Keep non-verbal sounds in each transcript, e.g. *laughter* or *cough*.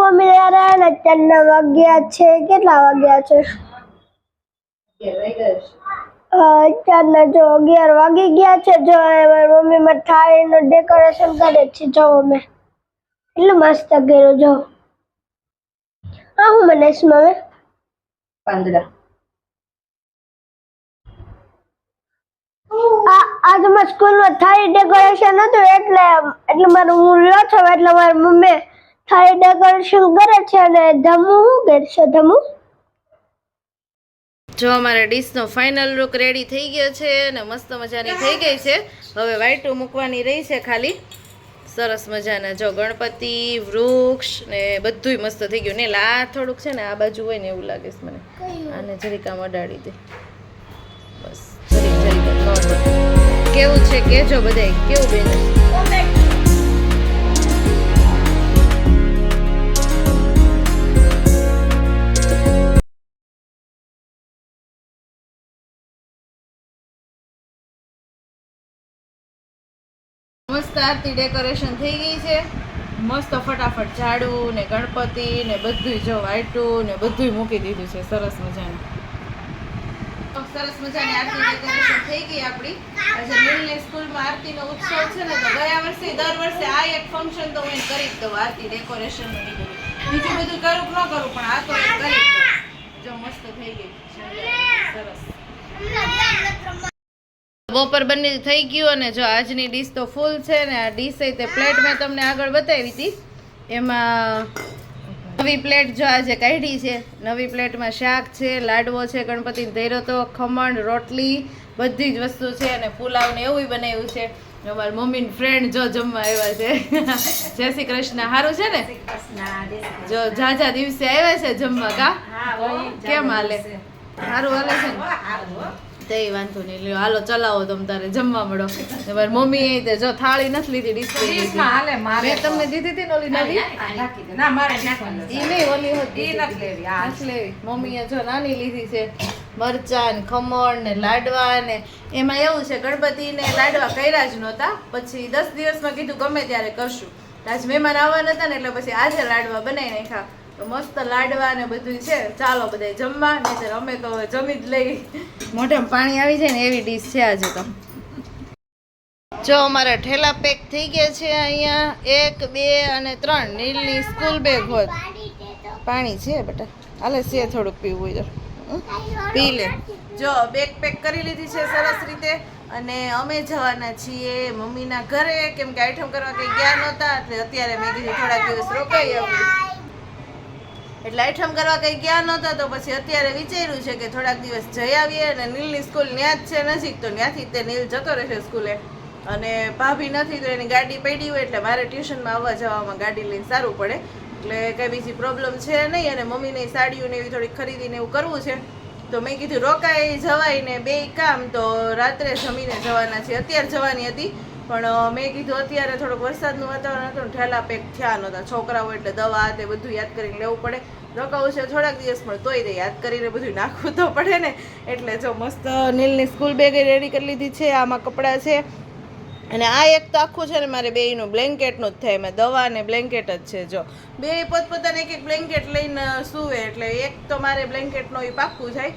સ્વામિનારાયણ અત્યારના વાગ્યા છે. કેટલા વાગ્યા છે? અત્યારના જો અગિયાર વાગી ગયા છે. જો મારી મમ્મી માં થાળીનું ડેકોરેશન કરે છે. જો અમે. એટલું મસ્ત કર્યું જો. હા હું મને મમ્મી? પાંદડા. આ આજે મારા સ્કૂલમાં થાળી ડેકોરેશન હતું એટલે એટલે મારું હું લો છો એટલે મારી મમ્મી થાળી શું કરે છે અને ધમુ શું કરશે ધમુ? જો અમારે ડીશનો ફાઇનલ લુક રેડી થઈ ગયો છે ને મસ્ત મજાની થઈ ગઈ છે. હવે વાઈટું મૂકવાની રહી છે ખાલી. સરસ મજાના જો ગણપતિ, વૃક્ષ ને બધુંય મસ્ત થઈ ગયું. ને એટલે આ થોડુંક છે ને આ બાજુ હોય ને એવું લાગે છે મને. આને જરીક આમ અડાડી દે. બસ કેવું છે? કેજો બધાય. કેવું બેન? મસ્ત આરતી ડેકોરેશન થઈ ગઈ છે. મસ્ત ફટાફટ ઝાડુ ને ગણપતિ ને બધુંય જો વાઈટું ને બધુંય મૂકી દીધું છે. સરસ મજાનું. સરસ મજાની આરતી ડેકોરેશન થઈ ગઈ આપણી. આજે મિલને સ્કૂલમાં આરતીનો ઉત્સવ છે ને, તો ગયા વર્ષે, દર વર્ષે આ એક ફંક્શન તો હું કરી જ દઉં, આરતી ડેકોરેશન ને એ બીજું બધું કરું ન કરું, પણ આ તો કરી જો મસ્ત થઈ ગઈ. સરસ. બપોર બંને થઈ ગયું અને જો આજની ડીશ તો ફૂલ છે ને આ ડીશ તે પ્લેટ મેં તમને આગળ બતાવી હતી. એમાં નવી પ્લેટ જો આજે કાઢી છે. નવી પ્લેટમાં શાક છે લાડવો છે ગણપતિ ધૈરો તો ખમણ રોટલી બધી જ વસ્તુ છે અને પુલાવ ને એવું બનાવ્યું છે. અમારી મમ્મીની ફ્રેન્ડ જો જમવા આવ્યા છે. *laughs* જય શ્રી કૃષ્ણ. સારું છે ને? જો ઝાઝા દિવસે આવ્યા છે જમવા કા? કેમ હાલે? સારું હાલે છે ને? તે વાંધો નહીં. લ્યો હાલો ચલાવો તમ તારે જમવા મળો. મારી મમ્મી તે જો થાળી નથી લીધી ડિશ હાલે મારે તમને દીધી હતી ને ઓલી નવી? ઈ નહીં ઓલી હતી. નથી લેવી મમ્મીએ જો નાની લીધી છે મરચાં ને ખમણ ને લાડવા ને એમાં એવું છે ગણપતિ ને લાડવા કર્યા જ નહોતા. પછી દસ દિવસમાં કીધું ગમે ત્યારે કરશું. આજ મહેમાન આવવાના હતા ને એટલે પછી આજે લાડવા બનાવી નાખ્યા. તો મસ્ત લાડવા ને બધું છે. ચાલો બધા જમવા નહીં અમે તો જમી જ લઈ મોઢામાં પાણી આવી જાય ને એવી ડીશ છે આજે તો. જો અમારા ઠેલા પેક થઈ ગયા છે અહીંયા. એક બે અને ત્રણ. નીલની સ્કૂલ બેગ હોત પાણી છે બેટા. હાલે છે થોડુંક પીવું હોય તો? પી લે. જો બેગ પેક કરી લીધી છે સરસ રીતે. અને અમે જવાના છીએ મમ્મીના ઘરે. કેમ કે આઈટમ કરવા કંઈ ગયા નહોતા એટલે અત્યારે મેં કીધું થોડાક દિવસ રોકાઈ આવું. એટલે આઈટમ કરવા કંઈ ગયા નહોતા, તો પછી અત્યારે વિચાર્યું છે કે થોડાક દિવસ જઈ આવીએ અને નીલની સ્કૂલ ત્યાં જ છે નજીક, તો ત્યાંથી તે નીલ જતો રહેશે સ્કૂલે અને ભાભી નથી, તો એની ગાડી પડી હોય એટલે મારે ટ્યુશનમાં આવવા જવામાં ગાડી લઈને સારું પડે. એટલે કંઈ બીજી પ્રોબ્લેમ છે નહીં, અને મમ્મીની સાડીઓને એવી થોડી ખરીદીને એવું કરવું છે. તો મેં કીધું, રોકાઈ જવાય ને બે કામ. તો રાત્રે જમીને જવાના છે અત્યારે જવાની હતી. પણ મેં કીધું અત્યારે થોડોક વરસાદનું વાતાવરણ હતું ઠેલા પેક થયા નહોતા. છોકરાઓ એટલે દવા તે બધું યાદ કરીને લેવું પડે. રોકાવું છે થોડાક દિવસ, પણ તોય તે યાદ કરીને બધું નાખવું તો પડે ને. એટલે જો મસ્ત નીલની સ્કૂલ બેગ રેડી કરી લીધી છે, આમાં કપડાં છે. અને આ એક તો આખું છે ને મારે બેયનું બ્લેન્કેટનું જ થાય. એમાં દવા અને બ્લેન્કેટ જ છે, જો. બે પોતપોતાને એક એક બ્લેન્કેટ લઈને સૂવે, એટલે એક તો મારે બ્લેન્કેટનો એ પાક્કું થાય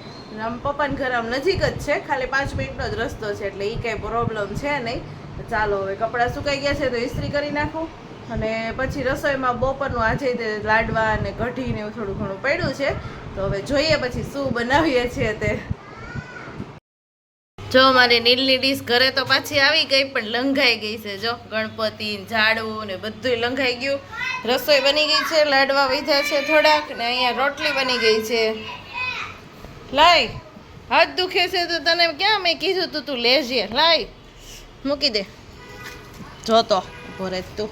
આમ પપ્પાને ઘર આમ નજીક જ છે, ખાલી પાંચ મિનિટનો જ રસ્તો છે, એટલે એ કાંઈ પ્રોબ્લેમ છે નહીં. ચાલો હવે કપડાં સુકાઈ ગયા છે તો ઇસ્ત્રી કરી નાખું. અને પછી રસોઈમાં બપોરનું આજે તે લાડવા અને કઢીને એવું થોડું ઘણું પડ્યું છે. તો હવે જોઈએ પછી શું બનાવીએ છીએ તે. જો મારી નીલની ડીશ ઘરે તો પાછી આવી ગઈ, પણ લંઘાઈ ગઈ છે. જો, ગણપતિ ઝાડવું ને બધું લંઘાઈ ગયું. રસોઈ બની ગઈ છે, લાડવા વીધા છે થોડાક, ને અહીંયા રોટલી બની ગઈ છે. લાય, હાથ દુખે છે તો તને ક્યાં મેં કીધું તું તું લેજે. લાય, મૂકી દે. જોતો ઊભો રહે તું.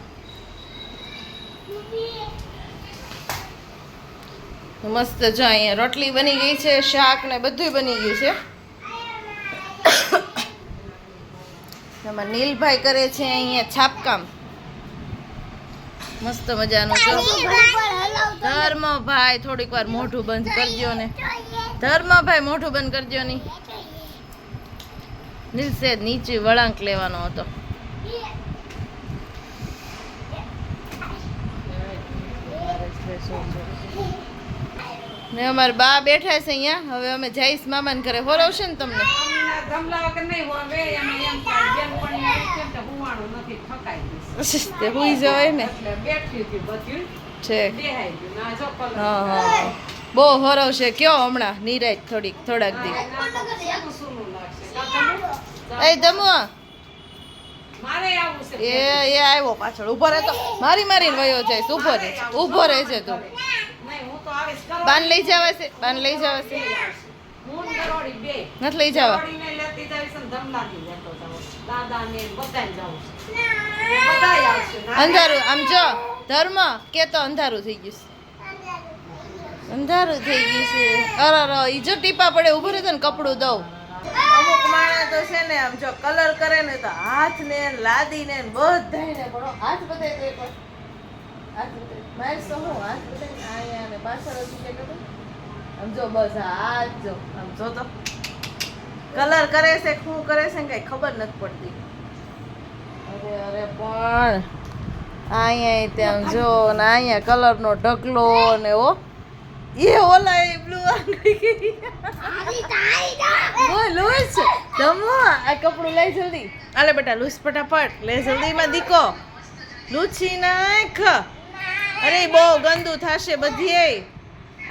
મસ્ત જો અહીંયા રોટલી બની ગઈ છે, શાક ને બધું બની ગયું છે. એમાં નીલભાઈ કરે છે અહીંયા છાપકામ. મસ્ત મજાનું જો. ધર્મ ભાઈ, થોડીક વાર મોઢું બંધ કરજો ને. ધર્મ ભાઈ, મોઢું બંધ કરજો ની. નીલસે નીચે વળાંક લેવાનો હતો. ને અમારા બા બેઠા છે અહીંયા. હવે અમે જઈશ મામાને ઘરે. હોરવશે ને તમને? *laughs* તે હુઈ જવાય ને. છે. બહુ કયો હમણાં? નિરાજ થોડીક થોડાક દી. એ દમુ એ એ આવ્યો પાછળ. ઊભો રહે તો. મારી મારીને વયો જાય ઊભો રહે ઊભો રહે છે. તું. બાન લઈ જવા છે બાન લઈ જવા છે નથી લઈ જવા. અંધારું આમ જો ધર્મ કે તો અંધારું થઈ ગયું છે. અંધારું થઈ ગયું છે. અરર અરે ઈ જો ટીપા પડે ઊભું રહેતો ને કપડું દઉં. અમુક માણસ તો છે ને આમ જો કલર કરે ને તો હાથ ને લાદી ને બધાય ને પણ હાથ બધાય તો હાથ બધાય. મારે તો હું હાથ બધાય અહીંયા ને પાછળ હતું કે? આમ જો બસ આ હાથ જો આમ જો તો. કલર કરે છે શું કરે છે કઈ ખબર નથી પડતી. અરે અરે પણ અહીંયા ત્યાં જો ને અહીંયા કલરનો ઢગલો ને ઓ એ ઓલા એ બ્લુ લૂસ તમો આ કપડું લઈ જલ્દી. આલે બેટા લૂસ ફટાફટ. લે જલ્દી માં દીકો. લૂછી નાખ. અરે બહુ ગંદુ થશે બધી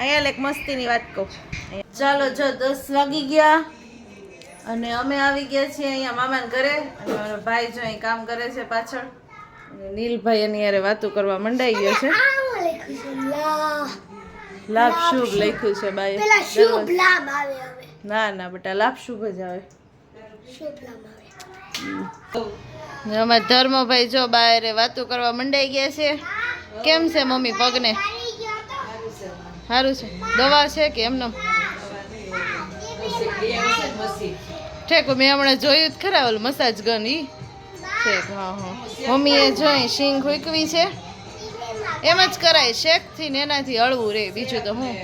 અહીંયા લેક મસ્તીની વાત કહું. ચાલો જો દસ વાગી ગયા અને અમે આવી ગયા છીએ અહીંયા મામાને ઘરે. અને મારો ભાઈ જો અહીં કામ કરે છે પાછળ. નીલભાઈ એની યારે વાતો કરવા મંડાઈ ગયો છે. લાભ શુભ લખ્યું છે હવે. ના ના બેટા લાભ શુભ જ આવે. અમારા ધર્મભાઈ જો બાયરે વાતો કરવા મંડાઈ ગયા છે. કેમ છે મમ્મી પગને? સારું છે. દવા છે કે એમને? ઠેક, મેં હમણાં જોયું જ ખરા ઓલું મસાજ ગન ઈ. ઠેક, હા હા. મમ્મીએ જોઈ શીંગ હુકવી છે. એમ જ કરાય શેકથી ને એનાથી હળવું રે. બીજું તો હું?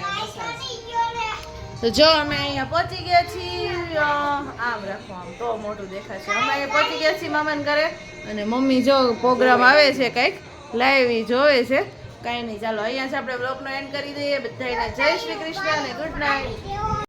તો જો અમે અહીંયા પહોંચી ગયા છીએ. આમ રાખો, આમ તો મોટું દેખાશે. અમે અહીંયા પહોંચી ગયા છીએ મામાને ઘરે. અને મમ્મી જો પ્રોગ્રામ આવે છે કંઈક લાઈવ જોવે છે. કાંઈ નહીં. ચાલો, અહીંયા જ આપણે બ્લોગનો એન્ડ કરી દઈએ. બધાને જય શ્રી કૃષ્ણ અને ગુડ નાઇટ